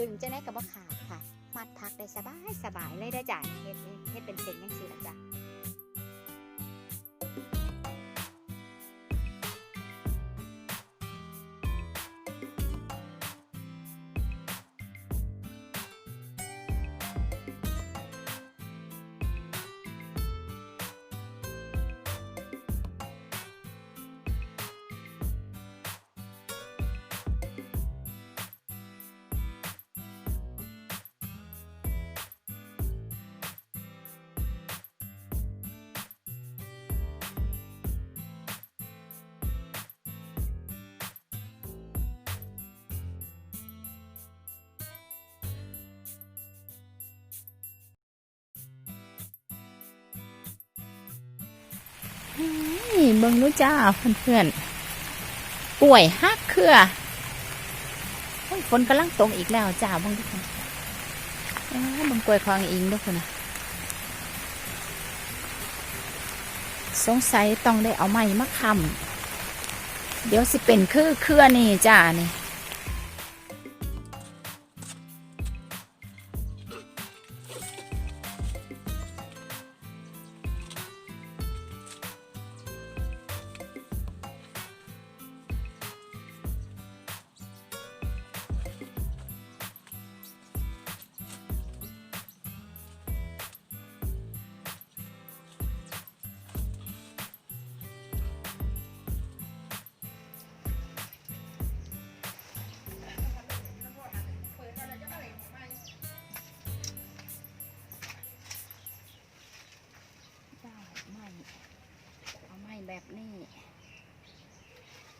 ดึงจะได้กับว่าขาดค่ะ มัดพักได้สบายสบายเลยได้จ้ะเฮ็ดเฮ็ดเป็นเส้นยังสีละจ้ะ นี่เบิ่งรู้จ้าเพื่อนๆป่วยฮักเครือโอ้ยฝนกำลังตกอีกแล้วจ้าเบิ่งทุกคนอ้าวเบิ่งกล้วยควางอิงทุกคนนะสงสัยต้องได้เอาไม้มาค้ำเดี๋ยวสิเป็นคือเครือนี่จ้านี่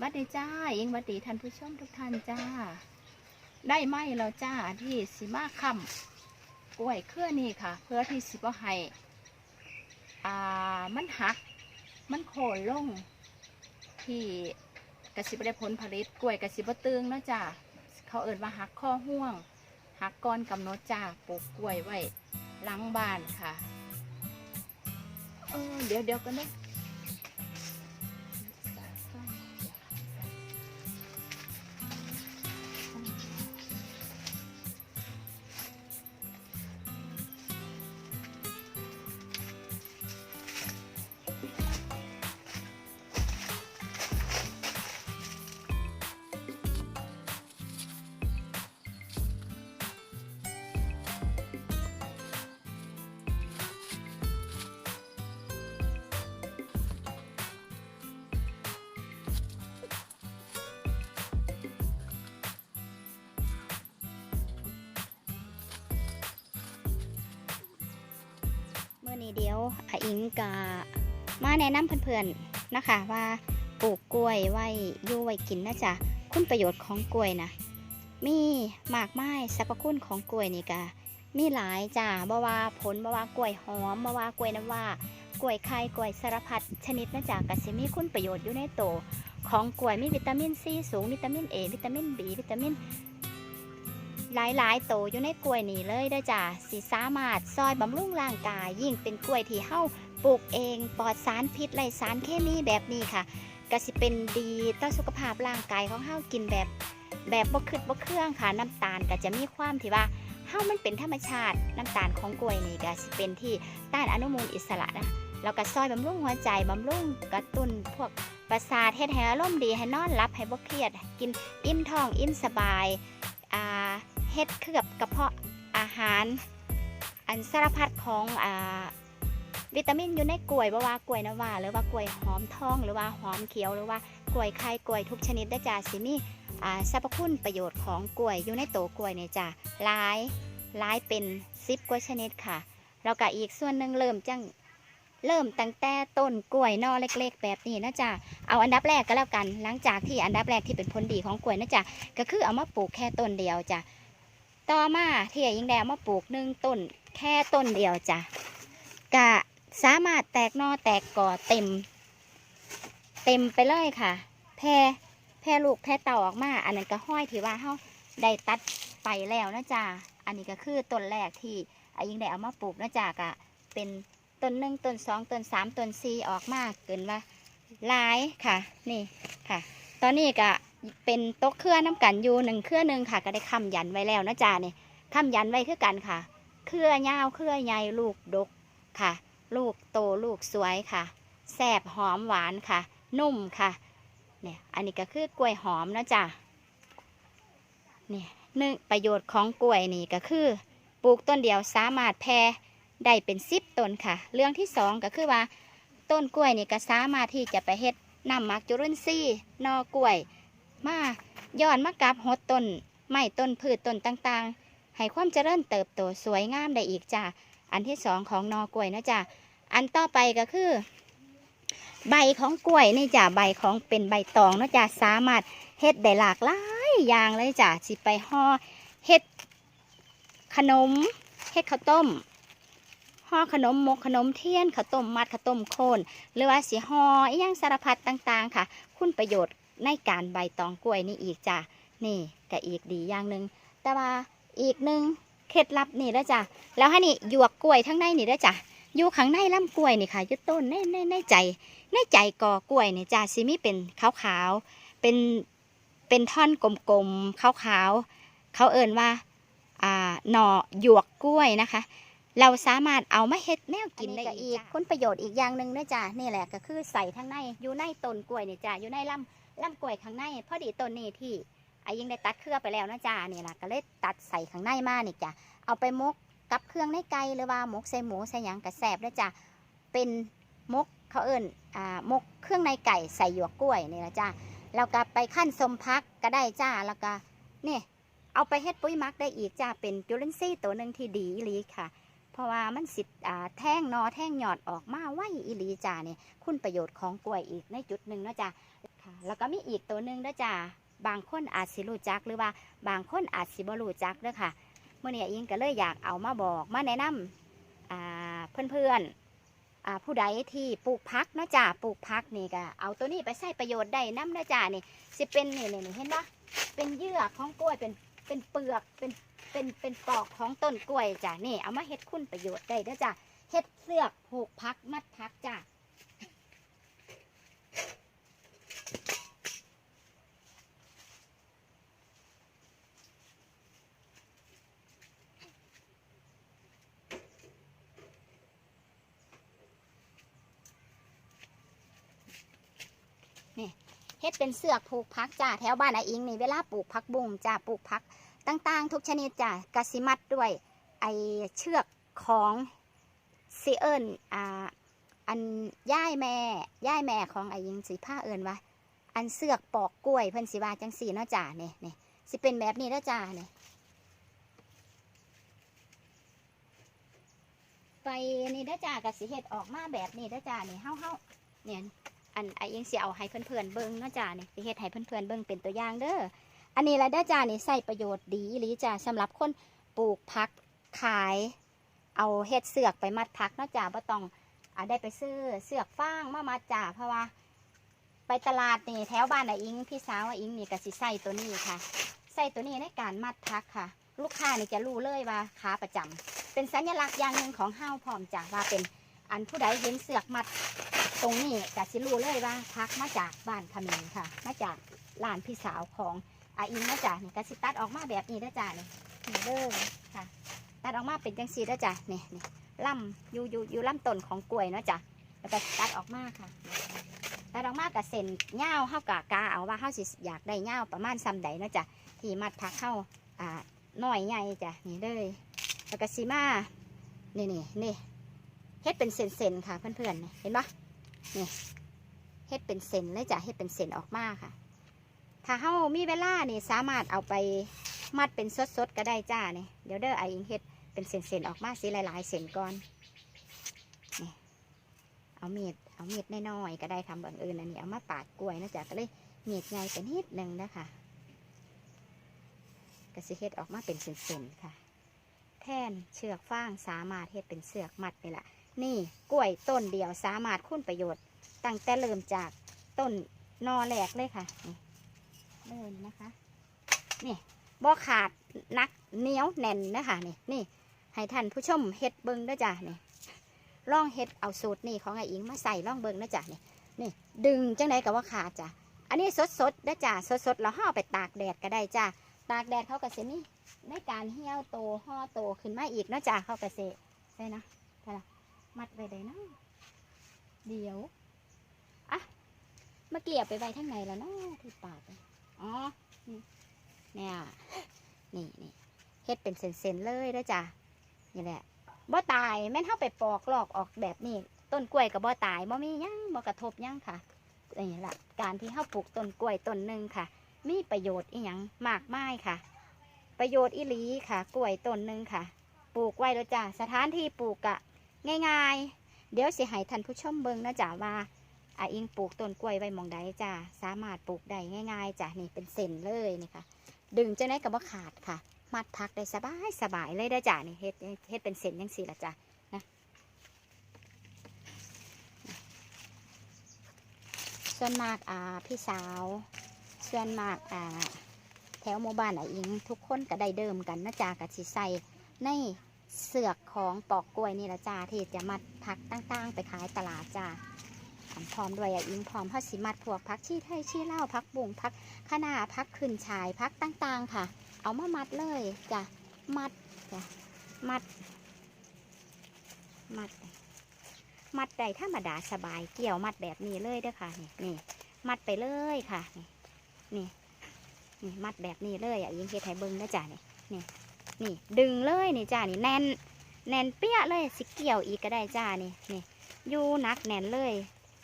วัดดีจ้าเองหวัดดีท่านผู้ชมทุกท่านจ้า ได้ไหมแล้วจ้าที่สิมาคำกล้วยเครือนี่ค่ะ เพื่อที่สิบ่ให้อ่ามันหัก มันโค่นลง ที่กระสิบได้ผลผลิตกล้วยกระสิบตึงเนาะจ้าเขาเอิ้นว่าหักข้อห่วงหักก้อนกำหนดจ้าปลูกกล้วยไว้หลังบ้านค่ะเออเดี๋ยวเดี๋ยวกันเนอะ นี้เดี๋ยวอาอิงกะมาแนะนำเพื่อนๆนะคะว่าปลูกกล้วยไว้ยู่ไว้กินนะจ๊ะคุณประโยชน์ของกล้วยนะมีหมากไมายสรรพคุณของกล้วยนี่กะมีหลายจ้าบ่ว่าผลบ่ว่ากล้วยหอมบ่ว่ากล้วยน้ำว่ากล้วยไข่กล้วยสารพัดชนิดนะจ๊ะกะสิมีคุณประโยชน์อยู่ในโตของกล้วยมีวิตามินซีสูงวิตามินเอวิตามินบีวิตามิน หลายๆโตอยู่ในกล้วยนี่เลยด้จ้าสิสามารถซอยบำรุงร่างกายยิ่งเป็นกล้วยที่เฮาปลูกเองปลอดสารพิษไร้สารเคมีแบบนี้ค่ะก็สิเป็นดีต่อสุขภาพร่างกายของเฮากินแบบ แบบบ่คืดบ่เครื่องค่ะน้ำตาลก็จะมีความที่ว่าเฮามันเป็นธรรมชาติน้ำตาลของกล้วยนี่ก็สิเป็นที่ต้านอนุมูลอิสระนะแล้วก็ซอยบำรุงหัวใจบำรุงกระตุ้นพวกประสาทเฮ็ดให้อารมณ์ดีให้นอนหลับให้บ่เครียด กินอิ่มท้องอิ่มสบายอ่า เฮ็ดเคลือบกระเพาะอาหาร อันสารพัดของอ่าวิตามินอยู่ในกล้วยบ่ว่ากล้วยน้ำว้าหรือว่ากล้วยหอมทอง หรือว่าหอมเขียวหรือว่ากล้วยไข่กล้วยทุกชนิดได้จ้าสิมีอ่าสรรพคุณประโยชน์ของกล้วยอยู่ในโตวกล้วยเนี่ยจ้าหลายหลายเป็นสิบกล้ว่าชนิดค่ะแล้วก็อีกส่วนหนึ่งเริ่มจังเริ่มตั้งแต่ต้นกล้วยนอเล็ก ๆ แบบนี้นะจ๊ะ เอาอันดับแรกก็แล้วกัน หลังจากที่อันดับแรกที่เป็นผลดีของกล้วยนะจ๊ะ ก็คือเอามาปลูกแค่ต้นเดียวจ้ะ ต่อมาที่ยิงแดงมาปลูกหนึ่งต้นแค่ต้นเดียวจ้ะกะสามารถแตกนอแตกก่อเต็ม เต็มไปเลยค่ะ แพร่แพร่ลูกแพร่เต่าออกมา อันนั้นก็ห้อยที่ว่าเขาได้ตัดไปแล้วนะจ๊ะอันนี้ก็คือต้นแรกที่อายิงได้เอามาปลูกนะจ๊ะกะเป็นต้นหนึ่งต้นสองต้นสามต้นสี่ออกมาเกินว่าหลายค่ะ นี่ค่ะ ตอนนี้ก็ เป็นโต๊ะเครื่อน้ำกันอยู่หนึ่งเครื่อหนึ่งค่ะ ก็ได้คำยันไว้แล้วนะจ๊ะเนี่ยคำยันไว้คือกันค่ะ เครือยาวเครือใหญ่ลูกดกค่ะ ลูกโตลูกสวยค่ะแซบหอมหวานค่ะ นุ่มค่ะ เนี่ยอันนี้ก็คือกล้วยหอมนะจ๊ะเนี่ยหนึ่งประโยชน์ของกล้วยนี่ก็คือ ปลูกต้นเดียวสามารถแพร่ได้เป็นสิบต้นค่ะ เรื่องที่สองก็คือว่า ต้นกล้วยนี่ก็สามารถที่จะไปเฮ็ดน้ำมักจุลินทรีย์นอกล้วย มาย้อนมากับหดต้นไม้ต้นพืชต้นต่างๆ ให้ความเจริญเติบโตสวยงามได้อีกจ้าอันที่สองของนอกล้วยนะจ้าอันต่อไปก็คือ ใบของกล้วยนี่จ้าใบของเป็นใบตองนะจ้าสามารถเฮ็ดได้หลากหลายอย่างเลยจ้าสิไปห่อเฮ็ดขนมเฮ็ดข้าวต้มห่อขนมมกขนมเทียนข้าวต้มมัดข้าวต้มโคนหรือว่าสีห่ออย่างสารพัดต่างๆค่ะ คุณประโยชน์ ในการใบตองกล้วยนี่อีกจ้ะนี่ก็อีกดีอย่างหนึ่งแต่ว่าอีกหนึ่งเคล็ดลับนี่แล้วจ้ะแล้วให้นี่หยวกกล้วยทั้งในนี่แล้วจ้ะอยู่ข้างในลำกล้วยนี่ค่ะยุดต้นในในในใจในใจกอกล้วยนี่จ้ะซิมีเป็นขาวๆเป็นเป็นท่อนกลมๆขาวๆเขาเอ่นว่าอ่าหน่อหยวกกล้วยนะคะ เราสามารถเอามาเฮ็ดแนวกินได้อีกคุณประโยชน์อีกอย่างหนึ่งนะจ๊ะนี่แหละก็คือใส่ทั้งในอยู่ในต้นกล้วยนี่จ้ะอยู่ในลำ ลำกล้วยข้างในพอดีต้นนี้ที่ไอ้ยิงได้ตัดเครือไปแล้วนะจ๊ะนี่แหละก็เลยตัดใส่ข้างในมานี่จ้ะเอาไปมกกับเครื่องในไก่หรือว่ามกใส่หมูใส่หยังกระแสบนะจ๊ะเป็นมกเขาเอิ้นอ่ามกเครื่องในไก่ใส่หยวกกล้วยนี่นะจ้ะแล้วก็ไปขั้นสมพักก็ได้จ้าแล้วก็นี่เอาไปเฮ็ดปุ๋ยมักได้อีกจ้าเป็นจุลินทรีย์ตัวหนึ่งที่ดีลีค่ะ เพราะว่ามันสิอ่าแท่งนอแท่งหยอดออกมาไวอีลีจ้าเนี่ยคุณประโยชน์ของกล้วยอีกในจุดหนึ่งนะจ้า ค่ะแล้วก็มีอีกตัวหนึ่งด้อจ้าบางคนอาจสิรู้จักหรือว่าบางคนอาจสิบ่รู้จักเด้อค่ะเมื่อนี้อิงก็เลยอยากเอามาบอกมาแนะนำอ่าเพื่อนๆอ่าผู้ใดที่ปลูกพักนะจ้าปลูกพักนี่ก็เอาตัวนี้ไปใช้ประโยชน์ได้น้ำนะจ้านี่สิเป็นนี่นี่นี่เห็นปะเป็นเยื่อของกล้วยเป็นเป็นเปลือกเป็นเป็นเป็นปอกของต้นกล้วยจ้ะนี่เอามาเฮ็ดคุณประโยชน์ได้เด้อจ้ะเฮ็ดเสือกผูกพักมัดพักจ้ะนี่ เฮ็ดเป็นเสือกผูกพักจ้ะแถวบ้านไออิงนี่เวลาปลูกพักบุ้งจ้ะปลูกพักต่างๆ ทุกชนิดจ้ะกสิมัดด้วยไอเชือกของซีเอิญอ่าอันย่ายแม่ย่ายแม่ของไอยิงสีผ้าเอิญว่าอันเสือกปอกกล้วยเพิ่นสิว่าจังสีเนาะจ้าเนี่ยเนี่ยสิเป็นแบบนี้เนาะจ้าเนี่ยไปนี่เด้จ้ากสิเฮ็ดออกมาแบบนี้เด้จ้าเนี่ยเฮาเฮาเนี่ย อันไอยิงสิเอาให้เพื่อนๆเบิ่งเนาะจ้าเนี่ยสิเฮ็ดให้เพื่อนๆเบิ่งเป็นตัวอย่างเด้ออันนี้ละเด้อจ้านี่ใส่ประโยชน์ดีหรือจ้าสำหรับคนปลูกพักขายเอาเฮ็ดเสือกไปมัดพักเนาะจ้าบ่ต้องอาได้ไปซื้อเสือกฟางมามัดจ้าเพราะว่า ไปตลาดนี่แถวบ้านอะอิงพี่สาวอะอิงนี่ก็สิใส่ตัวนี้ค่ะใส่ตัวนี้ในการมัดพักค่ะ ลูกค้านี่จะรู้เลยว่าขาประจำเป็นสัญลักษณ์อย่างหนึ่งของเฮาวพร้อมจ้าว่าเป็น อันผู้ใดเห็นเสือกมัดตรงนี้ก็สิรู้เลยว่าพักมาจากบ้านขมิ้นค่ะ มาจากร้านพี่สาวของอาอินนะจ๊ะนี่กสิตัดออกมาแบบนี้นะจ๊ะนี่นี่เด้อค่ะ ตัดออกมาเป็นจังสีนะจ๊ะนี่นี่ล่ำอยู่อยู่อยู่ลำต้นของกล้วยนะจ๊ะแล้วก็ตัดออกมาค่ะตัดออกมากับเส้นเง่าเข้ากะกาเอาว่าเข้าสิอยากได้เง่าประมาณซ้ำใดนะจ๊ะที่มัดพักเข้าอ่าน้อยใหญ่จ้ะนี่เลยแล้วก็สีมานี่นี่นี่ เฮ็ดเป็นเส้นๆค่ะเพื่อนๆนี่เห็นปะนี่เฮ็ดเป็นเส้นเลยจ้ะเฮ็ดเป็นเส้นออกมาค่ะ ถ้าเฮามีเวลานี่สามารถเอาไปมัดเป็นสดๆก็ได้จ้าเนี่ยเดี๋ยวเด้อไออิงเฮ็ดเป็นเส้นๆออกมาสิหลายๆเส้นก่อนนี่เอามีดเอามีดน้อยๆก็ได้ทำบางอื่นอันนี้เอามาปาดกล้วยนะจ๊ะก็เลยมีดใหญ่ไปนิดหนึ่งนะคะก็สิเฮ็ดออกมาเป็นเส้นๆค่ะ แท่นเชือกฟางสามารถเฮ็ดเป็นเสือกมัดนี่แหละ นี่กล้วยต้นเดียวสามารถคุณประโยชน์ ตั้งแต่เริ่มจากต้นนอแหลกเลยค่ะเดินนะคะนี่บ่ขาดนักเหนียวแน่นนะคะนี่นี่ให้ท่านผู้ชมเฮ็ดเบิ้งด้อจ้ะนี่ล่องเฮ็ดเอาสูตรนี่ของไอ้อิงมาใส่ล่องเบิ้งนะจ้ะนี่นี่ ดึงจังไดกับว่าขาดจ้ะอันนี้สดสดนะจ้ะสดสดๆแล้วห่อไปตากแดดก็ได้จ้ะตากแดดเขาก็เสนี่ในการเหี่ยวโตห่อโตขึ้นมาอีกนะจ้ะเขาก็เสใช่นะใช่ละ มัดไว้ได้นะเดี๋ยวอะเมื่อกี้เอาไปไว้ทั้งในแล้วเนาะที่ปากอ๋อนี่เนี่ยนี่นี่เฮ็ดเป็นเส้นๆเลยนะจ้ะนี่แหละบ่ตายแม่นเฮาไปปอกลอกออกแบบนี้ ต้นกล้วยกับบ่ตายบ่มีหยังบ่กระทบยังค่ะนี่แหละการที่เฮาปลูกต้นกล้วยต้นหนึ่งค่ะ มีประโยชน์อีหยังมากมายค่ะ ประโยชน์อีหลีค่ะ กล้วยต้นหนึ่งค่ะ ปลูกไว้แล้วจ้ะสถานที่ปลูกกะ ง่ายๆ เดี๋ยวสิให้ท่านผู้ชมเบิ่งนะจ้ะว่าอาอิงปลูกต้นกล้วยไว้มองใดจ้ะสามารถปลูกได้ง่ายๆจ้ะนี่เป็นเส้นเลยนี่ค่ะ ดึงจะได้กับว่าขาดค่ะ มัดพักได้สบายสบายเลยได้จ้ะนี่เฮ็ดเฮ็ดเป็นเส้นยังสี่ละจ้ะนะส่วนมากอ่าพี่สาว ส่วนมากอ่าแถวหมู่บ้านอะอิง ทุกคนก็ได้เดิมกันนะจ๊ะกับสีใส่ใน เสือกของปอกกล้วยนี่ละจ้าที่จะมัดผักต่างๆ ไปขายตลาดจ้าพร้อมด้วยอะอิงพร้อมพัสิมัดพวกผักชีไทยชีเล่าวผักบุงผักคะน้าผักขึ้นชายผักต่างๆค่ะ เอามามัดเลยจ้ะมัดจ้ะมัด มัด มัดได้ธรรมดาสบายเกี่ยวมัดแบบนี้เลยเด้อค่ะนี่นี่มัดไปเลยค่ะนี่นี่นี่มัดแบบนี้เลยอะยิงเฮ็ดให้เบิ้งนะจ้ะนี่นี่ นี่ ดึงเลยนี่จ้านี่แน่น แน่นเปี้ยเลยสิเกี่ยวอีกก็ได้จ้านี่นี่อยู่นักแน่นเลย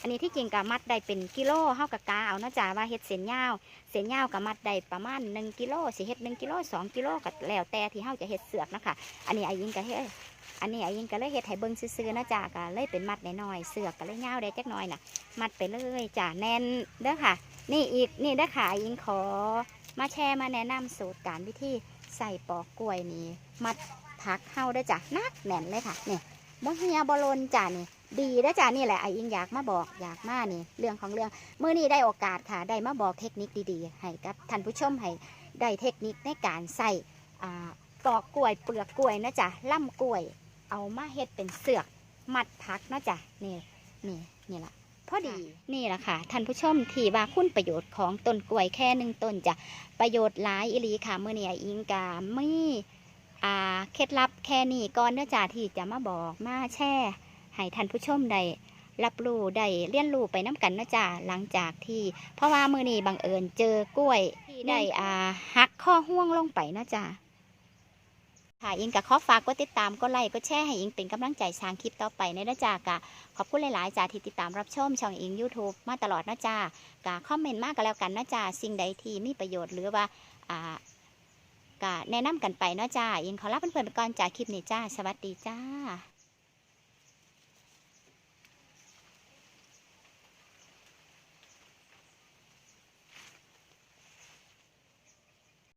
อันนี้ที่จริงกับมัดได้เป็นกิโลเฮากับกาเอานะจ้าว่าเฮ็ดเส้นยาวเส้นยาวกับมัดได้ประมาณหนึ่งกิโลสิเฮ็ดหนึ่งกิโลสองกิโลก็แล้วแต่ที่เฮาจะเฮ็ดเสือกนะคะอันนี้ไอายิงก็เฮ็ดอันนี้ไอายิงก็เลยเฮ็ดให้เบิ่งซื่อๆนะจ้าก็เลยเป็นมัดน้อยๆเสือกก็เลยยาวได้จักน่อยน่ะ มัดไปเลยจ้าแน่นเด้อค่ะ นี่อีกนี่เด้อค่ะอายิงขอมาแชร์มาแนะนำสูตรการวิธี ใส่ปอกกล้วยนี่มัดผักเฮาเด้จ้ะนักแน่นเลยค่ะเนี่บ่เฮียบ่ลนจ้านี่ดีเด้จ้านี่แหละไอายิงอยากมาบอกอยากมานี่เรื่องของเรื่องเมื้อนี้ได้โอกาสค่ะ ได้มาบอกเทคนิคดีๆ ให้กับท่านผู้ชมให้ได้เทคนิคในการใส่ปอกกล้วยเปลือกกล้วยนะจ๊ะล่ำกล้วย เอามาเฮ็ดเป็นเสือกมัดพักนะจ้ะนี่นี่นี่แหละ พอดีนี่แหละค่ะท่านผู้ชมที่ว่าคุณประโยชน์ของต้นกล้วยแค่หนึ่งต้นจ้ะประโยชน์หลายอิลีค่ะเมื่อนี้อิงกาไม่อ่าเคล็ดลับแค่นี้ก่อนเนาะจ้ะที่จะมาบอกมาแช่ให้ท่านผู้ชมได้รับรู้ได้เรียนรู้ไปน้กันเนาะจ้ะหลังจากที่ เพราะว่ามือนี้บังเอิญเจอกล้วยที่ได้อ่าหักข้อห่วงลงไปเนาะจ้ะ ค่ะอิงกับขอฝากกดติดตามกดไลค์กดแชร์ให้อิงเป็นกำลังใจสร้างคลิปต่อไปในนะจากะขอบคุณหลายๆจ้าที่ติดตามรับชมช่องอิง YouTube มาตลอดนะจ้ากะคอมเมนต์มากก็แล้วกันนะจ้าสิ่งใดที่มีประโยชน์หรือว่าอ่ากะแนะนำกันไปนาะจ้าอิงขอลาเพื่อนๆไปก่อนจากคลิปนี้จ้าสวัสดีจ้า